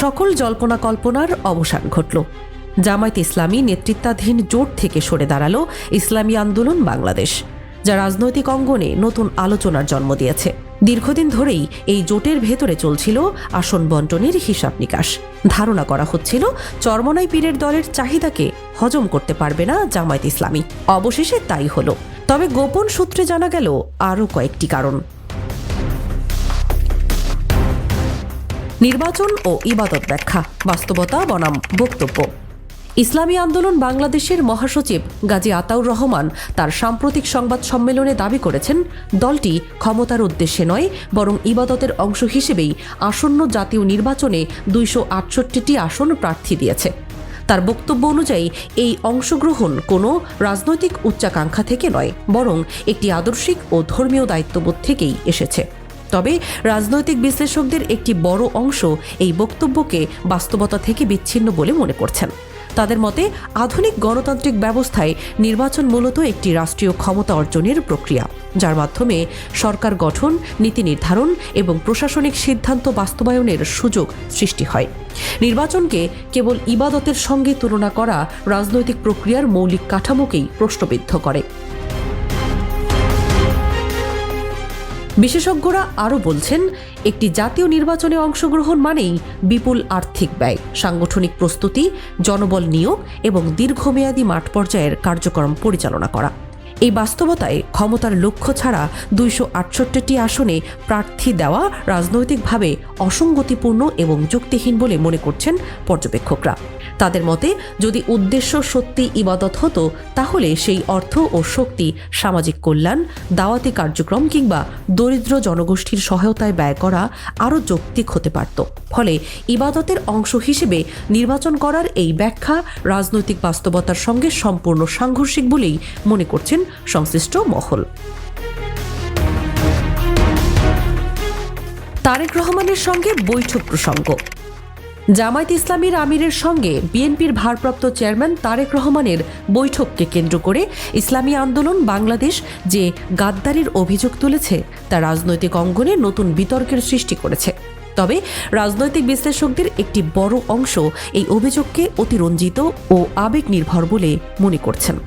সকল জল্পনা কল্পনার অবসান ঘটল। জামায়াত ইসলামী নেতৃত্বাধীন জোট থেকে সরে দাঁড়াল ইসলামী আন্দোলন বাংলাদেশ, যা রাজনৈতিক অঙ্গনে নতুন আলোচনার জন্ম দিয়েছে। দীর্ঘদিন ধরেই এই জোটের ভেতরে চলছিল আসন বন্টনের হিসাব নিকাশ। ধারণা করা হচ্ছিল, চরমনাই পীরের দলের চাহিদাকে হজম করতে পারবে না জামায়াত ইসলামী। অবশেষে তাই হলো। তবে গোপন সূত্রে জানা গেল আরও কয়েকটি কারণ। নির্বাচন ও ইবাদত ব্যাখ্যা, বাস্তবতা, বনাম, বক্তব্য। ইসলামী আন্দোলন বাংলাদেশের মহাসচিব গাজী আতাউর রহমান তার সাম্প্রতিক সংবাদ সম্মেলনে দাবি করেছেন, দলটি ক্ষমতার উদ্দেশ্যে নয়, বরং ইবাদতের অংশ হিসেবেই আসন্ন জাতীয় নির্বাচনে দুইশো আটষট্টিটি আসন প্রার্থী দিয়েছে। তার বক্তব্য অনুযায়ী, এই অংশগ্রহণ কোনো রাজনৈতিক উচ্চাকাঙ্ক্ষা থেকে নয়, বরং একটি আদর্শিক ও ধর্মীয় দায়িত্ববোধ থেকেই এসেছে। তবে রাজনৈতিক বিশ্লেষকদের একটি বড় অংশ এই বক্তব্যকে বাস্তবতা থেকে বিচ্ছিন্ন বলে মনে করছেন। তাদের মতে, আধুনিক গণতান্ত্রিক ব্যবস্থায় নির্বাচন মূলত একটি রাষ্ট্রীয় ক্ষমতা অর্জনের প্রক্রিয়া, যার মাধ্যমে সরকার গঠন, নীতি নির্ধারণ এবং প্রশাসনিক সিদ্ধান্ত বাস্তবায়নের সুযোগ সৃষ্টি হয়। নির্বাচনকে কেবল ইবাদতের সঙ্গে তুলনা করা রাজনৈতিক প্রক্রিয়ার মৌলিক কাঠামোকেই প্রশ্নবিদ্ধ করে। বিশেষজ্ঞরা আরও বলছেন, একটি জাতীয় নির্বাচনে অংশগ্রহণ মানেই বিপুল আর্থিক ব্যয়, সাংগঠনিক প্রস্তুতি, জনবল নিয়োগ এবং দীর্ঘমেয়াদী মাঠ পর্যায়ের কার্যক্রম পরিচালনা করা। এই বাস্তবতায় ক্ষমতার লক্ষ্য ছাড়া দুইশো আটষট্টিটি আসনে প্রার্থী দেওয়া রাজনৈতিকভাবে অসঙ্গতিপূর্ণ এবং যুক্তিহীন বলে মনে করছেন পর্যবেক্ষকরা। তাদের মতে, যদি উদ্দেশ্য সত্যি ইবাদত হতো, তাহলে সেই অর্থ ও শক্তি, সামাজিক কল্যাণ, দাওয়াতি কার্যক্রম কিংবা দরিদ্র জনগোষ্ঠীর সহায়তায় ব্যয় করা আরও যৌক্তিক হতে পারত। ফলে ইবাদতের অংশ হিসেবে নির্বাচন করার এই ব্যাখ্যা রাজনৈতিক বাস্তবতার সঙ্গে সম্পূর্ণ সাংঘর্ষিক বলেই মনে করছেন সংশ্লিষ্ট মহল। তারেক রহমানের সঙ্গে বৈঠক প্রসঙ্গ। জামায়াত ইসলামীর আমিরের সঙ্গে বিএনপির ভারপ্রাপ্ত চেয়ারম্যান তারেক রহমানের বৈঠককে কেন্দ্র করে ইসলামী আন্দোলন বাংলাদেশ যে গাদ্দারির অভিযোগ তুলেছে, তা রাজনৈতিক অঙ্গনে নতুন বিতর্কের সৃষ্টি করেছে। তবে রাজনৈতিক বিশ্লেষকদের একটি বড় অংশ এই অভিযোগকে অতিরঞ্জিত ও আবেগ নির্ভর বলে মনে করছেন।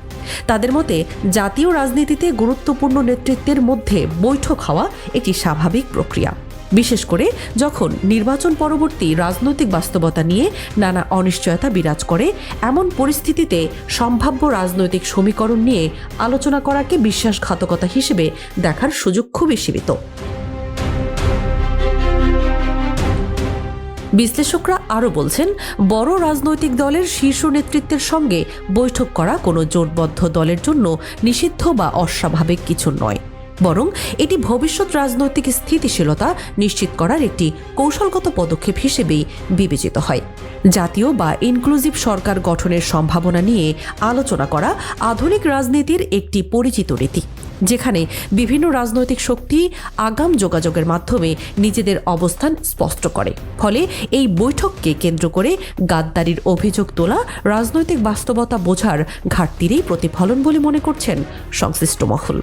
তাদের মতে, জাতীয় রাজনীতিতে গুরুত্বপূর্ণ নেতৃত্বের মধ্যে বৈঠক হওয়া একটি স্বাভাবিক প্রক্রিয়া। বিশেষ করে যখন নির্বাচন পরবর্তী রাজনৈতিক বাস্তবতা নিয়ে নানা অনিশ্চয়তা বিরাজ করে, এমন পরিস্থিতিতে সম্ভাব্য রাজনৈতিক সমীকরণ নিয়ে আলোচনা করাকে বিশ্বাসঘাতকতা হিসেবে দেখার সুযোগ খুবই সীমিত। বিশ্লেষকরা আরও বলছেন, বড় রাজনৈতিক দলের শীর্ষ নেতৃত্বের সঙ্গে বৈঠক করা কোনো জোটবদ্ধ দলের জন্য নিষিদ্ধ বা অস্বাভাবিক কিছু নয়। বরং এটি ভবিষ্যৎ রাজনৈতিক স্থিতিশীলতা নিশ্চিত করার একটি কৌশলগত পদক্ষেপ হিসেবেই বিবেচিত হয়। জাতীয় বা ইনক্লুসিভ সরকার গঠনের সম্ভাবনা নিয়ে আলোচনা করা আধুনিক রাজনীতির একটি পরিচিত রীতি, যেখানে বিভিন্ন রাজনৈতিক শক্তি আগাম যোগাযোগের মাধ্যমে নিজেদের অবস্থান স্পষ্ট করে। ফলে এই বৈঠককে কেন্দ্র করে গাদ্দারির অভিযোগ তোলা, রাজনৈতিক বাস্তবতা বোঝার ঘাটতিরই প্রতিফলন বলে মনে করছেন সংশ্লিষ্ট মহল।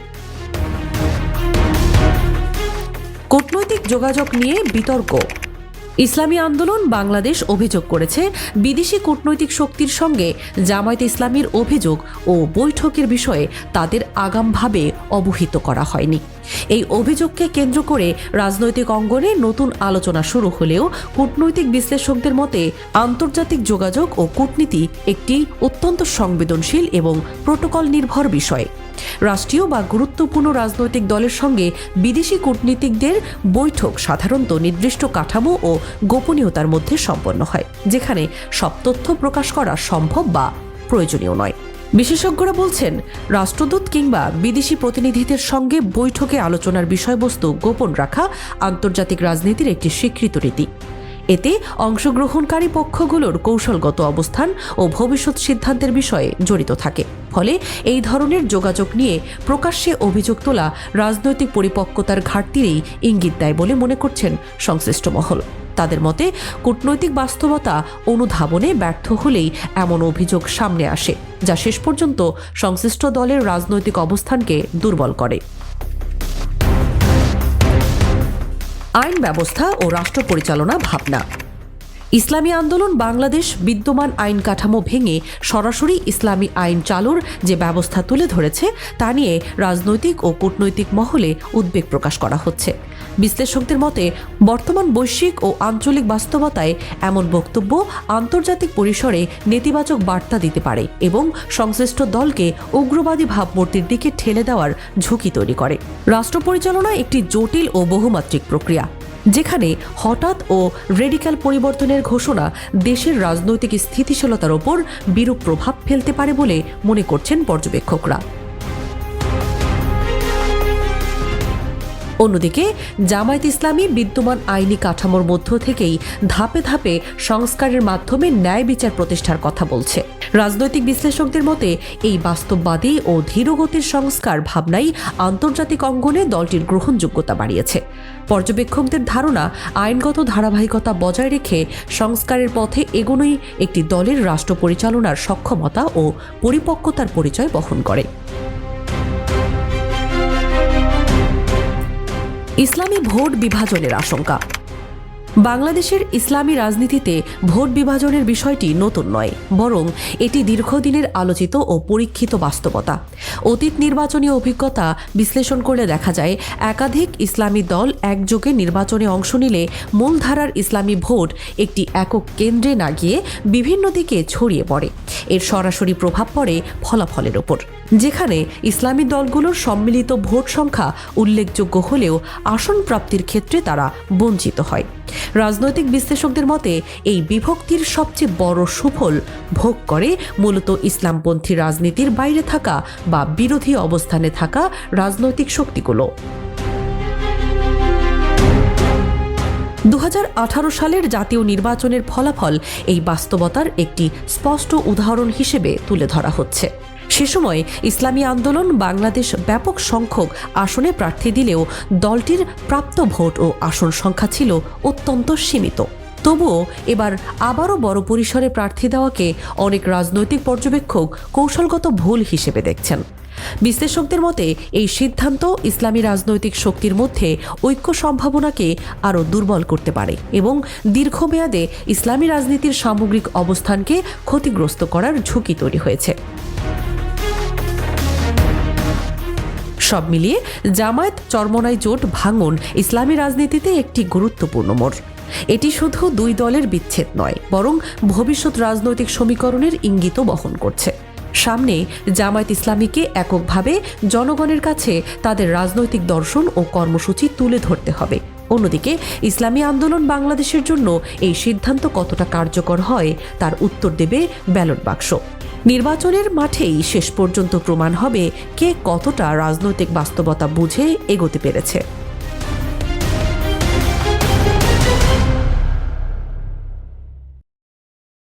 যোগাযোগ নিয়ে বিতর্ক। ইসলামী আন্দোলন বাংলাদেশ অভিযোগ করেছে, বিদেশি কূটনৈতিক শক্তির সঙ্গে জামায়াত ইসলামীর অভিযোগ ও বৈঠকের বিষয়ে তাদের আগামভাবে অবহিত করা হয়নি। এই অভিযোগকে কেন্দ্র করে রাজনৈতিক অঙ্গনে নতুন আলোচনা শুরু হলেও কূটনৈতিক বিশ্লেষকদের মতে আন্তর্জাতিক যোগাযোগ ও কূটনীতি একটি অত্যন্ত সংবেদনশীল এবং প্রোটোকল নির্ভর বিষয়। রাষ্ট্রীয় বা গুরুত্বপূর্ণ রাজনৈতিক দলের সঙ্গে বিদেশি কূটনীতিকদের বৈঠক সাধারণত নির্দিষ্ট কাঠামো ও গোপনীয়তার মধ্যে সম্পন্ন হয়, যেখানে সব তথ্য প্রকাশ করা সম্ভব বা প্রয়োজনীয় নয়। বিশেষজ্ঞরা বলছেন, রাষ্ট্রদূত কিংবা বিদেশি প্রতিনিধিদের সঙ্গে বৈঠকে আলোচনার বিষয়বস্তু গোপন রাখা আন্তর্জাতিক রাজনীতির একটি স্বীকৃত রীতি। এতে অংশগ্রহণকারী পক্ষগুলোর কৌশলগত অবস্থান ও ভবিষ্যৎ সিদ্ধান্তের বিষয়ে জড়িত থাকে। ফলে এই ধরনের যোগাযোগ নিয়ে প্রকাশ্যে অভিযোগ তোলা রাজনৈতিক পরিপক্কতার ঘাটতিরই ইঙ্গিত দেয় বলে মনে করছেন সংশ্লিষ্ট মহল। তাদের মতে, কূটনৈতিক বাস্তবতা অনুধাবনে ব্যর্থ হলেই এমন অভিযোগ সামনে আসে, যা শেষ পর্যন্ত সংশ্লিষ্ট দলের রাজনৈতিক অবস্থানকে দুর্বল করে। আইন ব্যবস্থা ও রাষ্ট্র পরিচালনা ভাবনা। ইসলামী আন্দোলন বাংলাদেশ বিদ্যমান আইন কাঠামো ভেঙে সরাসরি ইসলামী আইন চালুর যে ব্যবস্থা তুলে ধরেছে, তা নিয়ে রাজনৈতিক ও কূটনৈতিক মহলে উদ্বেগ প্রকাশ করা হচ্ছে। বিশ্লেষকদের মতে, বর্তমান বৈশ্বিক ও আঞ্চলিক বাস্তবতায় এমন বক্তব্য আন্তর্জাতিক পরিসরে নেতিবাচক বার্তা দিতে পারে এবং সংশ্লিষ্ট দলকে উগ্রবাদী ভাবমূর্তির দিকে ঠেলে দেওয়ার ঝুঁকি তৈরি করে। রাষ্ট্র পরিচালনা একটি জটিল ও বহুমাত্রিক প্রক্রিয়া। যেখানে হঠাৎ ও রেডিক্যাল পরিবর্তনের ঘোষণা দেশের রাজনৈতিক স্থিতিশীলতার ওপর বিরূপ প্রভাব ফেলতে পারে বলে মনে করছেন পর্যবেক্ষকরা। অন্যদিকে, জামায়াত ইসলামী বিদ্যমান আইনি কাঠামোর মধ্য থেকেই ধাপে ধাপে সংস্কারের মাধ্যমে ন্যায় বিচার প্রতিষ্ঠার কথা বলছে। রাজনৈতিক বিশ্লেষকদের মতে, এই বাস্তববাদী ও ধীরগতির সংস্কার ভাবনাই আন্তর্জাতিক অঙ্গনে দলটির গ্রহণযোগ্যতা বাড়িয়েছে। পর্যবেক্ষকদের ধারণা, আইনগত ধারাবাহিকতা বজায় রেখে সংস্কারের পথে এগোনোই একটি দলের রাষ্ট্র পরিচালনার সক্ষমতা ও পরিপক্কতার পরিচয় বহন করে। ইসলামী ভোট বিভাজনের আশঙ্কা। বাংলাদেশের ইসলামী রাজনীতিতে ভোট বিভাজনের বিষয়টি নতুন নয়, বরং এটি দীর্ঘদিনের আলোচিত ও পরীক্ষিত বাস্তবতা। অতীত নির্বাচনী অভিজ্ঞতা বিশ্লেষণ করলে দেখা যায়, একাধিক ইসলামী দল একযোগে নির্বাচনে অংশ নিলে মূলধারার ইসলামী ভোট একটি একক কেন্দ্রে না গিয়ে বিভিন্ন দিকে ছড়িয়ে পড়ে। এর সরাসরি প্রভাব পড়ে ফলাফলের ওপর যেখানে ইসলামী দলগুলোর সম্মিলিত ভোট সংখ্যা উল্লেখযোগ্য হলেও আসন প্রাপ্তির ক্ষেত্রে তারা বঞ্চিত হয়। রাজনৈতিক বিশ্লেষকদের মতে, এই বিভক্তির সবচেয়ে বড় সুফল ভোগ করে মূলত ইসলামপন্থী রাজনীতির বাইরে থাকা বা বিরোধী অবস্থানে থাকা রাজনৈতিক শক্তিগুলো। দু হাজার আঠারো সালের জাতীয় নির্বাচনের ফলাফল এই বাস্তবতার একটি স্পষ্ট উদাহরণ হিসেবে তুলে ধরা হচ্ছে। সে সময় ইসলামী আন্দোলন বাংলাদেশ ব্যাপক সংখ্যক আসনে প্রার্থী দিলেও দলটির প্রাপ্ত ভোট ও আসন সংখ্যা ছিল অত্যন্ত সীমিত। তবুও এবার আবারও বড় পরিসরে প্রার্থী দেওয়াকে অনেক রাজনৈতিক পর্যবেক্ষক কৌশলগত ভুল হিসেবে দেখছেন। বিশ্লেষকদের মতে, এই সিদ্ধান্ত ইসলামী রাজনৈতিক শক্তির মধ্যে ঐক্য সম্ভাবনাকে আরও দুর্বল করতে পারে এবং দীর্ঘমেয়াদে ইসলামী রাজনীতির সামগ্রিক অবস্থানকে ক্ষতিগ্রস্ত করার ঝুঁকি তৈরি হয়েছে। সব মিলিয়ে জামায়াত চরমনাই জোট ভাঙন ইসলামী রাজনীতিতে একটি গুরুত্বপূর্ণ মোড়। এটি শুধু দুই দলের বিচ্ছেদ নয়, বরং ভবিষ্যৎ রাজনৈতিক সমীকরণের ইঙ্গিতও বহন করছে। সামনে জামায়াত ইসলামীকে এককভাবে জনগণের কাছে তাদের রাজনৈতিক দর্শন ও কর্মসূচি তুলে ধরতে হবে। অন্যদিকে, ইসলামী আন্দোলন বাংলাদেশের জন্য এই সিদ্ধান্ত কতটা কার্যকর হয়, তার উত্তর দেবে ব্যালট বাক্স। নির্বাচনের মাঠেই শেষ পর্যন্ত প্রমাণ হবে কে কতটা রাজনৈতিক বাস্তবতা বুঝে এগোতে পেরেছে।